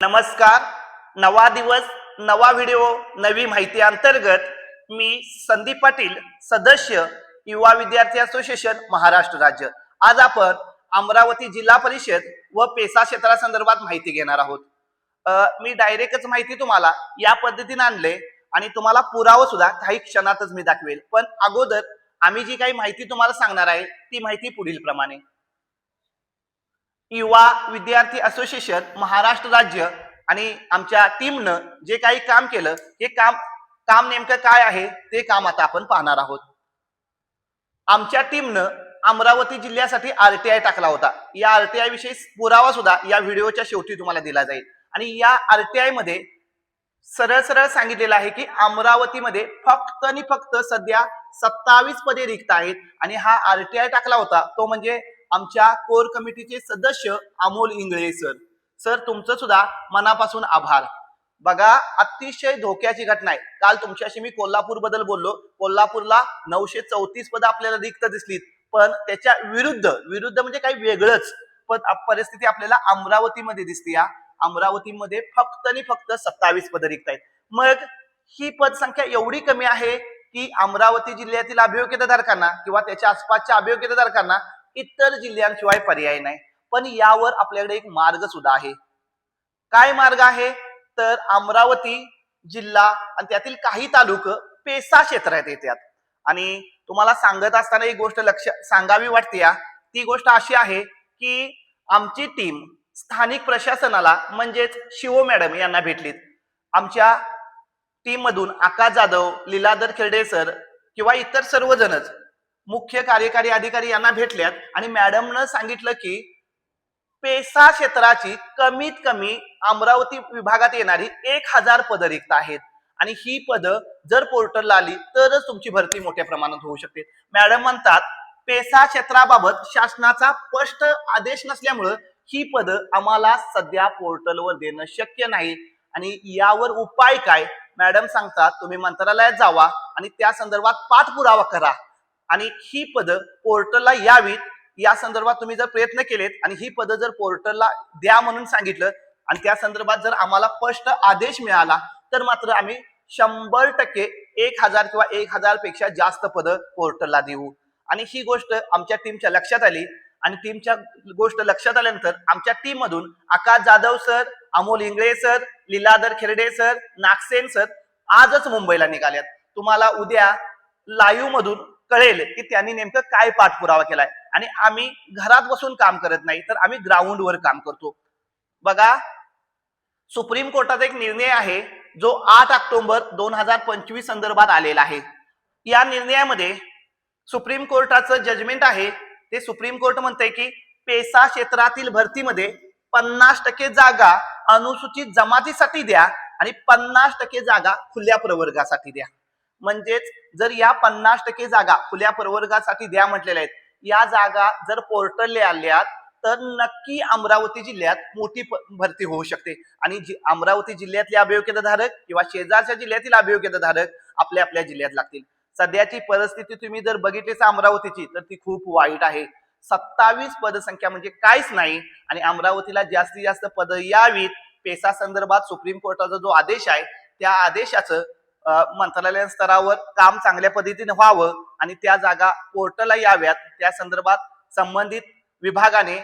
नमस्कार नवा दिवस नवा व्हिडिओ नवी माहिती अंतर्गत मी संदीप पाटील सदस्य युवा विद्यार्थी असोसिएशन महाराष्ट्र राज्य. आज आपण अमरावती जिल्हा परिषद व पेसा क्षेत्रासंदर्भात माहिती घेणार आहोत. मी डायरेक्टच माहिती तुम्हाला या पद्धतीने आणले आणि तुम्हाला पुरावा सुद्धा काही क्षणातच मी दाखवेल. पण अगोदर आम्ही जी काही माहिती तुम्हाला सांगणार आहे ती माहिती पुढील प्रमाणे युवा विद्यार्थी असोसिएशन महाराष्ट्र राज्य आणि आमच्या टीमनं जे काही काम केलं हे काम काम नेमकं काय आहे ते काम आता आपण पाहणार आहोत. आमच्या टीमनं अमरावती जिल्ह्यासाठी आरटीआय टाकला होता. या आरटीआय विषयी पुरावा सुद्धा या व्हिडिओच्या शेवटी तुम्हाला दिला जाईल. आणि या आरटीआयमध्ये सरळ सरळ सांगितलेलं आहे की अमरावतीमध्ये फक्त आणि फक्त सध्या सत्तावीस पदे रिक्त आहेत. आणि हा आरटीआय टाकला होता तो म्हणजे आमच्या कोर कमिटीचे सदस्य अमोल इंगळे सर. सर तुमचं सुद्धा मनापासून आभार. बघा अतिशय धोक्याची घटना आहे. काल तुमच्याशी मी कोल्हापूरबद्दल बोललो. कोल्हापूरला नऊशे चौतीस पद आपल्याला रिक्त दिसलीत. पण त्याच्या विरुद्ध विरुद्ध म्हणजे काही वेगळंच. पण परिस्थिती आपल्याला अमरावतीमध्ये दिसते या अमरावतीमध्ये फक्त आणि फक्त सत्तावीस पद रिक्त आहेत. मग ही पदसंख्या एवढी कमी आहे की अमरावती जिल्ह्यातील अभियोग्यताधारकांना किंवा त्याच्या आसपासच्या अभियोग्यताधारकांना इतर जिल्ह्यांशिवाय पर्याय नाही. पण यावर आपल्याकडे एक मार्ग सुद्धा आहे. काय मार्ग आहे? तर अमरावती जिल्हा आणि त्यातील काही तालुक पेसा क्षेत्रात येतात. आणि तुम्हाला सांगत असताना एक गोष्ट लक्ष सांगावी वाटते ती गोष्ट अशी आहे की आमची टीम स्थानिक प्रशासनाला म्हणजेच शिवो मॅडम यांना भेटलीत. आमच्या टीम मधून आकाश जाधव लीलाधर खेर्डे सर किंवा इतर सर्वजणच मुख्य कार्यकारी अधिकारी यांना भेटल्यात आणि मॅडमनं सांगितलं की पेसा क्षेत्राची कमीत कमी अमरावती विभागात येणारी एक हजार पदं रिक्त आहेत. आणि ही पदं जर पोर्टलला आली तरच तुमची भरती मोठ्या प्रमाणात होऊ शकते. मॅडम म्हणतात पेसा क्षेत्राबाबत शासनाचा स्पष्ट आदेश नसल्यामुळं ही पदं आम्हाला सध्या पोर्टलवर देणं शक्य नाही. आणि यावर उपाय काय? मॅडम सांगतात तुम्ही मंत्रालयात जावा आणि त्या संदर्भात पाठपुरावा करा. आणि ही पदं पोर्टलला यावीत या संदर्भात तुम्ही जर प्रयत्न केलेत आणि ही पदं जर पोर्टलला द्या म्हणून सांगितलं आणि त्या संदर्भात जर आम्हाला स्पष्ट आदेश मिळाला तर मात्र आम्ही शंभर टक्के एक हजार किंवा एक हजारपेक्षा जास्त पदं पोर्टलला देऊ. आणि ही गोष्ट आमच्या टीमच्या लक्षात आली आणि टीमच्या गोष्ट लक्षात आल्यानंतर आमच्या टीम मधून Akash Jadhav sir Amol Ingale sir Liladhar Kherde sir Nagsen sir आजच मुंबईला निघाल्यात. तुम्हाला उद्या लाईव्ह मधून कळेल की त्यांनी नेमकं काय पाठपुरावा केलाय. आणि आम्ही घरात बसून काम करत नाही तर आम्ही ग्राउंडवर काम करतो. बघा सुप्रीम कोर्टाचा एक निर्णय आहे जो आठ ऑक्टोबर दोन हजार पंचवीस संदर्भात आलेला आहे. या निर्णयामध्ये सुप्रीम कोर्टाचं जजमेंट आहे ते सुप्रीम कोर्ट म्हणते की पेसा क्षेत्रातील भरतीमध्ये पन्नास टक्के जागा अनुसूचित जमातीसाठी द्या आणि पन्नास टक्के जागा खुल्या प्रवर्गासाठी द्या. म्हणजेच जर या पन्नास टक्के जागा खुल्या प्रवर्गासाठी द्या म्हटलेल्या आहेत या जागा जर पोर्टलले आल्यात तर नक्की अमरावती जिल्ह्यात मोठी भरती होऊ शकते. आणि अमरावती जिल्ह्यातले अभियोग्यताधारक किंवा शेजारच्या जिल्ह्यातील अभियोग्यताधारक आपल्या आपल्या जिल्ह्यात लागतील. सध्याची परिस्थिती तुम्ही जर बघितलीच अमरावतीची तर ती खूप वाईट आहे. सत्तावीस पदसंख्या म्हणजे काहीच नाही आणि अमरावतीला जास्तीत जास्त पद यावीत. पेसा संदर्भात सुप्रीम कोर्टाचा जो आदेश आहे त्या आदेशाचं मंत्रालय स्तरावर काम चांगल्या पद्धतीने व्हावं आणि त्या जागा पोर्टलला याव्यात. त्या संदर्भात संबंधित विभागाने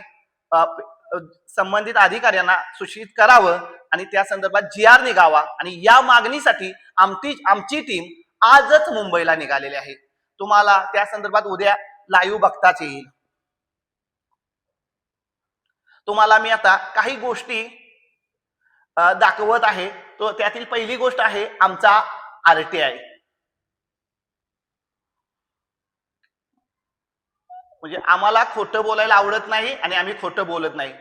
संबंधित अधिकाऱ्यांना सूचित करावं आणि त्या संदर्भात जी आर निघावा आणि या मागणीसाठी आमची आमची टीम आजच मुंबईला निघालेली आहे. तुम्हाला त्या संदर्भात उद्या लाईव्ह बघताच येईल. तुम्हाला मी आता काही गोष्टी दाखवत आहे. तो त्यातील पहिली गोष्ट आहे आमचा आरटीआय म्हणजे आम्हाला खोटं बोलायला आवडत नाही आणि आम्ही खोटं बोलत नाही.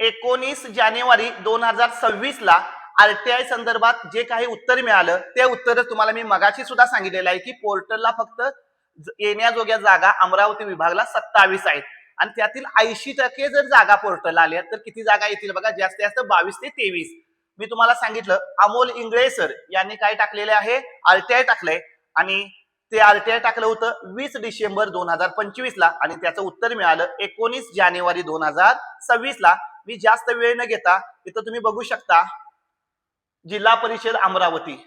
एकोणीस जानेवारी दोन हजार सव्वीस ला आरटीआय संदर्भात जे काही उत्तर मिळालं ते उत्तर तुम्हाला मी मगाशी सुद्धा सांगितलेलं आहे की पोर्टलला फक्त येण्याजोग्या जागा अमरावती विभागला सत्तावीस आहेत. आणि त्यातील ऐंशी टक्के जर जागा पोर्टलला आल्या तर किती जागा येतील? बघा जास्तीत जास्त बावीस ते तेवीस. मी तुम्हाला सांगितलं अमोल इंगळे सर यांनी काय टाकलेले आहे? आरटीआय टाकलंय. आणि ते आरटीआय टाकलं होतं वीस डिसेंबर दोन हजार पंचवीस ला. आणि त्याचं उत्तर मिळालं एकोणीस जानेवारी दोन हजार सव्वीस ला. मी जास्त वेळ न घेता इथं तुम्ही बघू शकता जिल्हा परिषद अमरावती.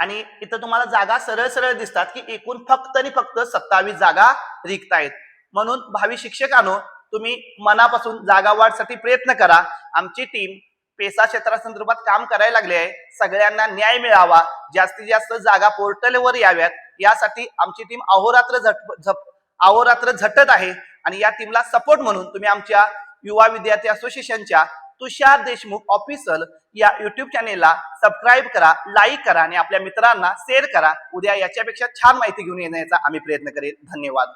आणि इथं तुम्हाला जागा सरळ सरळ दिसतात की एकूण फक्त आणि फक्त सत्तावीस जागा रिक्त आहेत म्हणून भावी शिक्षकांनो तुम्ही मनापासून जागा वाढसाठी प्रयत्न करा. आमची टीम पेसा क्षेत्रासंदर्भात काम करायला लागले आहे. सगळ्यांना न्याय मिळावा. जास्तीत जास्त जागा पोर्टलवर याव्यात. यासाठी आमची टीम अहोरात्र झट झप अहोरात्र झटत आहे. आणि या टीमला सपोर्ट म्हणून तुम्ही आमच्या युवा विद्यार्थी असोसिएशनच्या तुषार देशमुख ऑफिसल या युट्यूब चॅनेलला सबस्क्राईब करा लाईक करा आणि आपल्या मित्रांना शेअर करा. उद्या याच्यापेक्षा छान माहिती घेऊन येण्याचा आम्ही प्रयत्न करेल धन्यवाद.